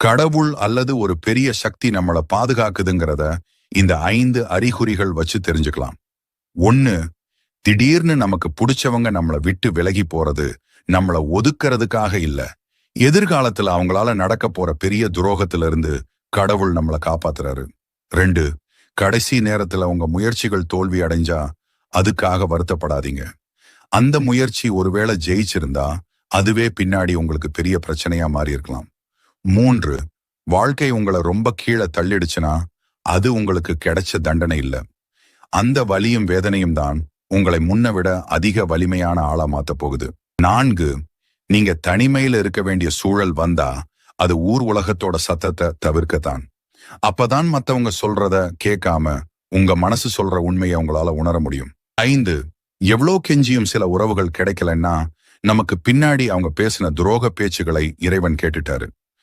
கடவுள் அல்லது ஒரு பெரிய சக்தி நம்மளை பாதுகாக்குதுங்கிறத இந்த ஐந்து அறிகுறிகள் வச்சு தெரிஞ்சுக்கலாம். ஒன்னு திடீர்னு நமக்கு பிடிச்சவங்க நம்மளை விட்டு விலகி போறது நம்மள ஒதுக்குறதுக்காக இல்ல. எதிர்காலத்துல அவங்களால நடக்க போற பெரிய துரோகத்துல இருந்து கடவுள் நம்மளை காப்பாத்துறாரு. ரெண்டு கடைசி நேரத்துல உங்க முயற்சிகள் தோல்வி அடைஞ்சா அதுக்காக வருத்தப்படாதீங்க. அந்த முயற்சி ஒருவேளை ஜெயிச்சிருந்தா அதுவே பின்னாடி உங்களுக்கு பெரிய பிரச்சனையா மாறி இருக்கலாம் மூன்று வாழ்க்கை உங்களை ரொம்ப கீழே தள்ளிடுச்சுன்னா அது உங்களுக்கு கிடைச்ச தண்டனை இல்ல. அந்த வலியும் வேதனையும் தான் உங்களை முன்ன விட அதிக வலிமையான ஆளா மாத்த போகுது. நான்கு நீங்க தனிமையில இருக்க வேண்டிய சூழல் வந்தா அது ஊர் உலகத்தோட சத்தத்தை தவிர்க்கத்தான். அப்பதான் மத்தவங்க சொல்றத கேட்காம உங்க மனசு சொல்ற உண்மையை உங்களால உணர முடியும். ஐந்து எவ்வளோ கெஞ்சியும் சில உறவுகள் கிடைக்கலன்னா நமக்கு பின்னாடி அவங்க பேசின துரோக பேச்சுகளை இறைவன் கேட்டுட்டாரு.